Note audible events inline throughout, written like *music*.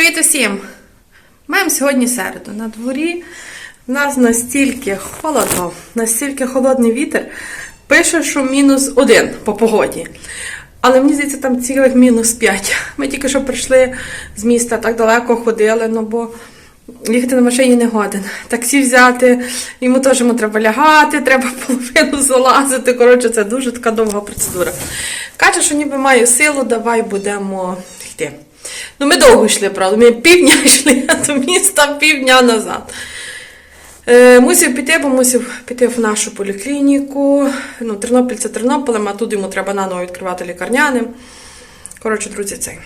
Привіт усім! Маємо сьогодні середу. На дворі в нас настільки холодно, настільки холодний вітер. Пише, що мінус один по погоді. Але мені здається, там цілих мінус 5. Ми тільки що прийшли з міста, так далеко ходили, ну бо їхати на машині не годен. Таксі взяти, йому теж йому треба лягати, треба *laughs* половину залазити. Коротше, це дуже така довга процедура. Каже, що ніби маю силу, давай будемо йти. Ну, ми довго йшли, правда. Ми півдня *laughs* йшли до міста півдня назад. Е, мусив піти, бо мусив піти в нашу поліклініку. Ну, Тернопіль це Тернополем, а тут йому треба наново відкривати лікарняним. Коротше, друзі, цей.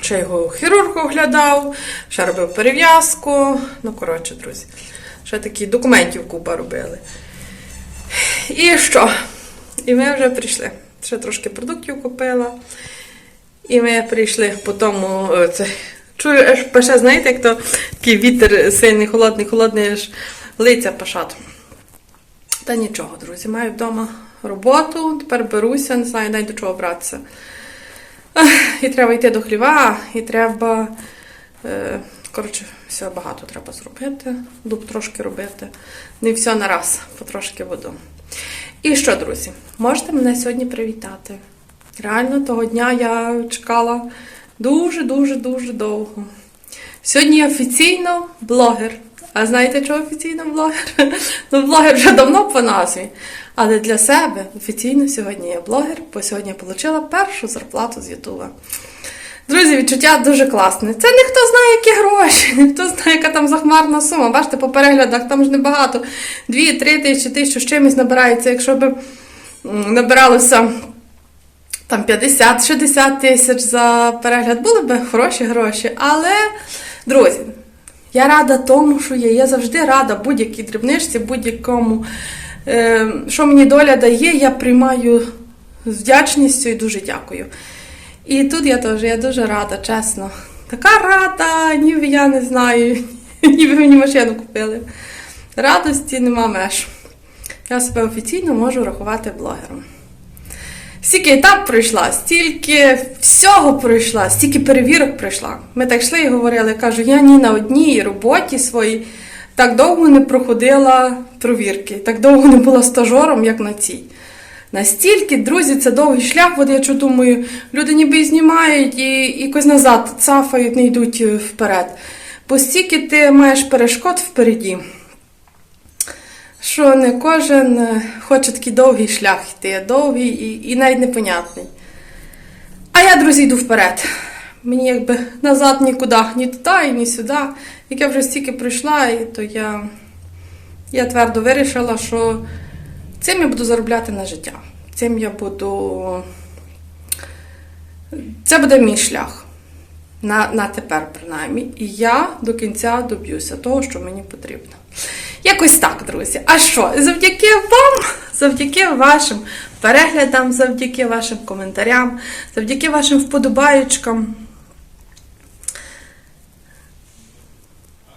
Ще його хірург оглядав, ще робив перев'язку. Ну, коротше, друзі, ще такі документів купа робили. І що? І ми вже прийшли. Ще трошки продуктів купила. І ми прийшли по тому. е, Це, чую, аж паше, знаєте, як то такий вітер сильний, холодний, холодний, аж лиця пашат. Та нічого, друзі, маю вдома роботу, тепер беруся, не знаю навіть до чого братися. І треба йти до хліва, і треба. Е, коротше, все багато треба зробити. Буду трошки робити. Не все на раз, потрошки буду. І що, друзі, можете мене сьогодні привітати. Реально, того дня я чекала дуже-дуже дуже довго. Сьогодні я офіційно блогер. А знаєте, чого офіційно блогер? Ну, блогер вже давно по назві. Але для себе офіційно сьогодні я блогер, бо сьогодні я отримала першу зарплату з Ютуба. Друзі, відчуття дуже класне. Це ніхто знає, які гроші, ніхто знає, яка там захмарна сума. Бачите, по переглядах там ж небагато. 2-3 тисячі тисячу з чимось набирається. Якщо б набиралося там 50-60 тисяч за перегляд, були б хороші гроші. Але, друзі, я рада тому, що є. Я завжди рада будь-якій дрібничці, будь-якому, е, що мені доля дає, я приймаю з вдячністю і дуже дякую. І тут я теж, я дуже рада, чесно. Така рада, ніби я не знаю, *laughs* ніби мені машину купили. Радості нема меж. Я себе офіційно можу рахувати блогером. Стільки етап пройшла, стільки всього пройшла, стільки перевірок пройшла. Ми так йшли і говорили, кажу, я ні на одній роботі своїй так довго не проходила провірки, так довго не була стажером, як на цій. Настільки, друзі, це довгий шлях, от я чу думаю, люди ніби і знімають і якось назад цафають, не йдуть е, вперед. Бо стільки ти маєш перешкод впереді, що не кожен е, хоче такий довгий шлях йти, довгий і, і навіть непонятний. А я, друзі, йду вперед. Мені якби назад нікуди, ні туди, ні сюди. Як я вже стільки пройшла, і то я, я твердо вирішила, що цим я буду заробляти на життя. Цим я буду. Це буде мій шлях. На, на тепер, принаймні. І я до кінця доб'юся того, що мені потрібно. Якось так, друзі. А що? Завдяки вам, завдяки вашим переглядам, завдяки вашим коментарям, завдяки вашим вподобаючкам.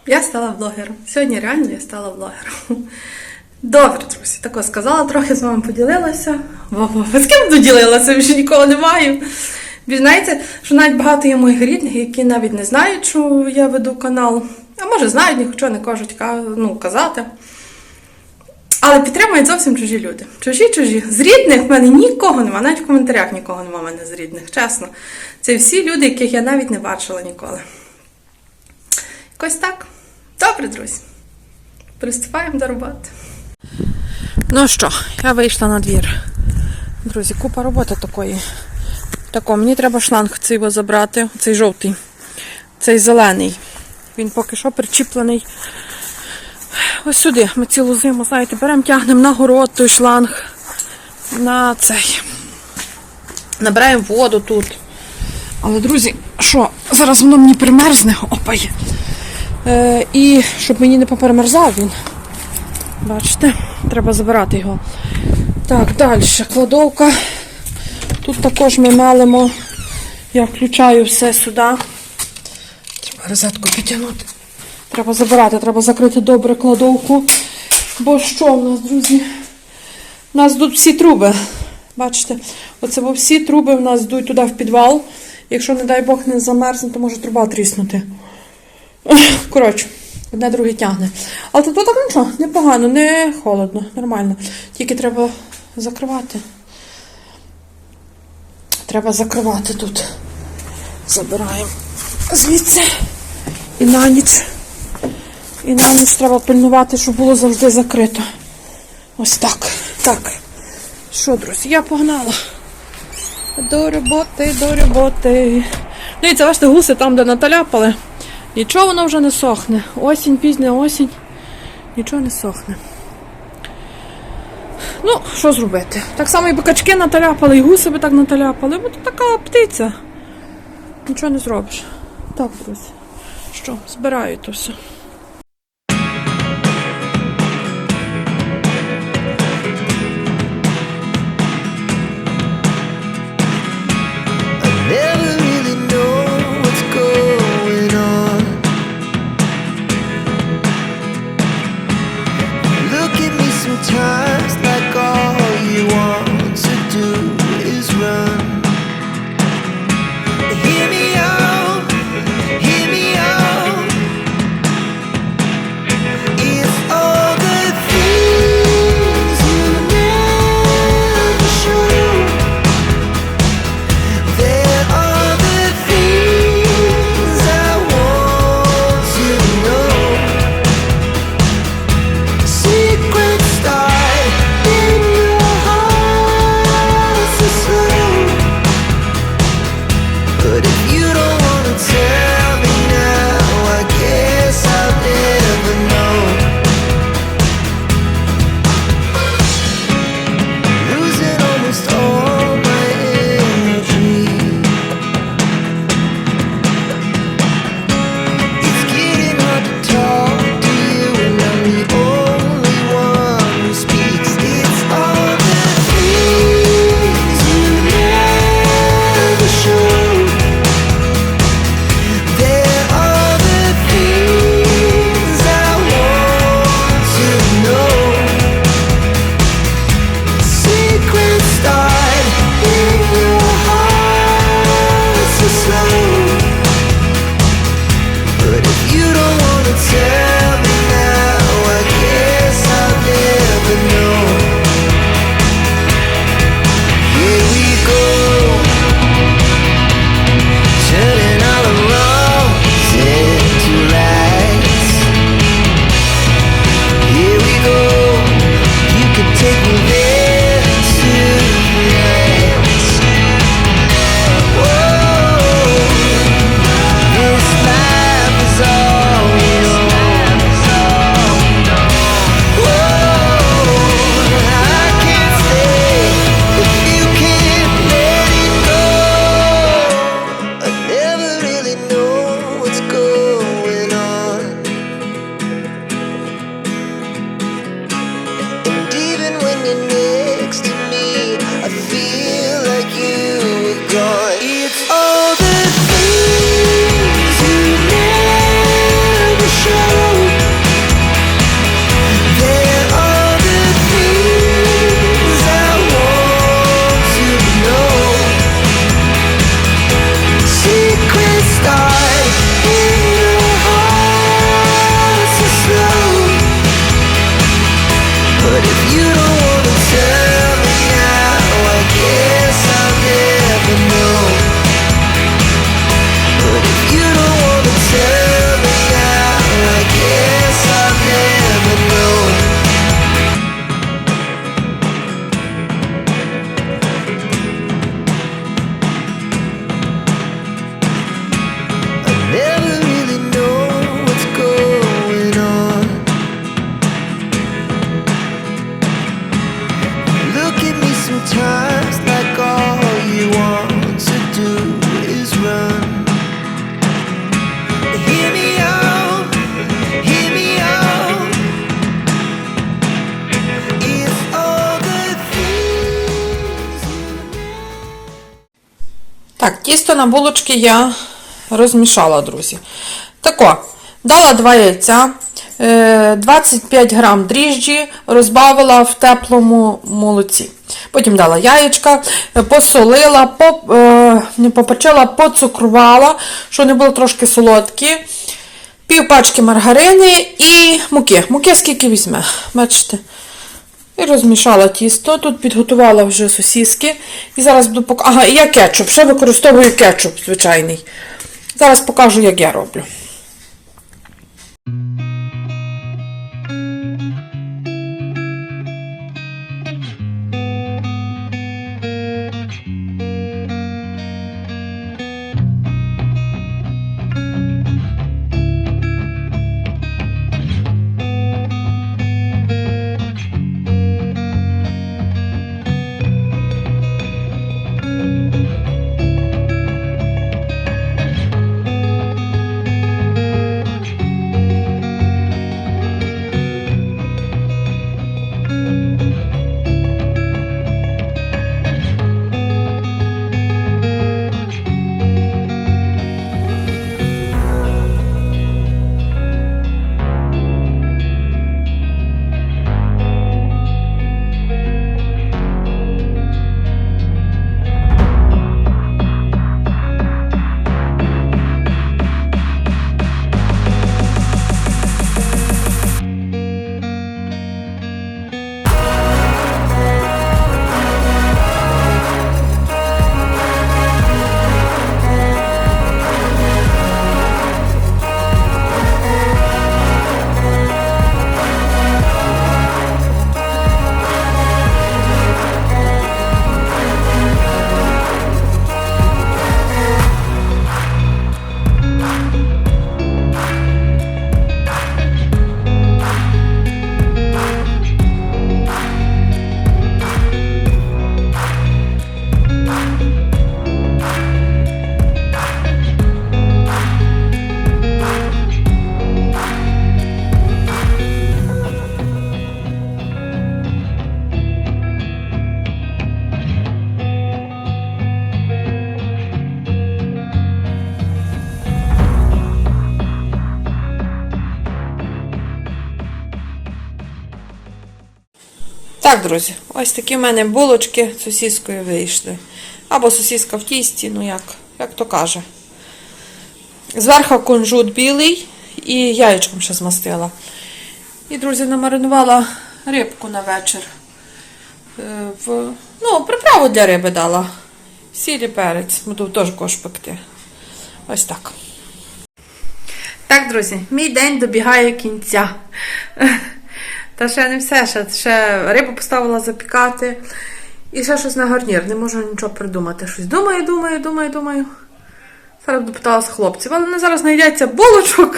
Я стала блогером. Сьогодні реально я стала блогером. Добре, друзі, тако сказала, трохи з вами поділилася. Во-во, З ким доділилася, більше нікого не маю. Ви знаєте, що навіть багато є моїх рідних, які навіть не знають, що я веду канал. А може знають, нічого не кажуть ну, казати. Але підтримують зовсім чужі люди. Чужі, чужі. З рідних в мене нікого нема, навіть в коментарях нікого нема в мене з рідних, чесно. Це всі люди, яких я навіть не бачила ніколи. Якось так. Добре, друзі. Приступаємо до роботи. Ну що, я вийшла на двір. Друзі, купа роботи такої. Тако, мені треба шланг цей забрати, цей жовтий, цей зелений. Він поки що причіплений. Ось сюди. Ми цілу зиму, знаєте, беремо, тягнемо на город той шланг. На цей. Набираємо воду тут. Але, друзі, що, зараз воно мені примерзне, опа є. Е, і щоб мені не поперемерзав він. Бачите, треба забирати його. Так, далі кладовка. Тут також ми мелимо, я включаю все сюди. Треба розетку підтягнути. Треба забирати, треба закрити добре кладовку. Бо що в нас, друзі? У нас тут всі труби. Бачите, оце бо всі труби в нас йдуть туди в підвал. Якщо, не дай Бог, не замерзне, то може труба тріснути. *laughs* Коротше, одне друге тягне. Але тут так нічого, непогано, не холодно, нормально. Тільки треба закривати. Треба закривати тут. Забираємо звідси і на ніч. І на ніч треба пильнувати, щоб було завжди закрито. Ось так. Так. Що, друзі, я погнала. До роботи, до роботи. Дивіться, бачите, гуси там, де наталяпали. Нічого воно вже не сохне. Осінь, пізня осінь. Нічого не сохне. Ну, що зробити? Так само і бикачки наталяпали, і гуси би так наталяпали, бо то така птиця. Нічого не зробиш. Так, друзі. Що, збираю то все. Тісто на булочки я розмішала, друзі. Так Тако, дала 2 яйця, е, 25 грам дріжджі, розбавила в теплому молоці. Потім дала яєчка, е, посолила, е, поп, поцукрувала, що не було трошки солодкі. Пів пачки маргарини і муки. Муки скільки візьме. Бачите? І розмішала тісто. Тут підготувала вже сосіски. І зараз буду пок... Ага, і я кетчуп. Ще використовую кетчуп звичайний. Зараз покажу, як я роблю. Так, друзі, ось такі в мене булочки з сосіскою вийшли. Або сосіска в тісті, ну як, як то каже. Зверху кунжут білий і яєчком ще змастила. І, друзі, намаринувала рибку на вечір. Е, В, ну, приправу для риби дала. Сіль і перець. Буду теж кош пекти. Ось так. Так, друзі, мій день добігає кінця. Та ще не все, ще, ще рибу поставила запікати. І ще щось на гарнір. Не можу нічого придумати. Щось думаю, думаю, думаю, думаю. Зараз буду питалася хлопців, але вони зараз знайдеться булочок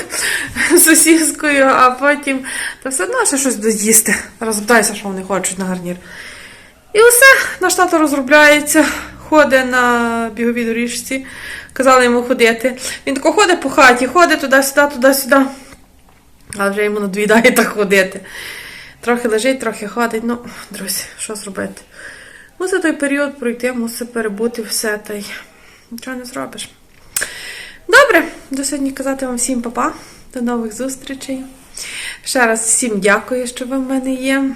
з сосіскою, а потім та все одно ще щось будуть їсти. Зараз що вони хочуть на гарнір. І усе, наш тато розробляється, ходить на біговій доріжці. Казали йому ходити. Він тако ходить по хаті, ходить туди-сюди, туди-сюди. Але вже йому надоїдає так ходити. Трохи лежить, трохи ходить. Ну, друзі, що зробити? Мусить той період пройти, мусить перебути все та й нічого не зробиш. Добре, до сьогодні казати вам всім папа. До нових зустрічей. Ще раз всім дякую, що ви в мене є.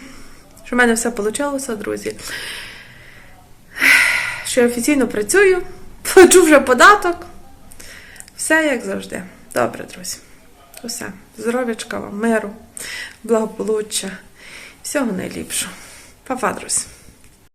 Що в мене все вийшло, друзі. Що я офіційно працюю, плачу вже податок. Все як завжди. Добре, друзі. Усе. Здоров'ячка вам, миру, благополуччя, всього найліпшого. Па-па, друзі.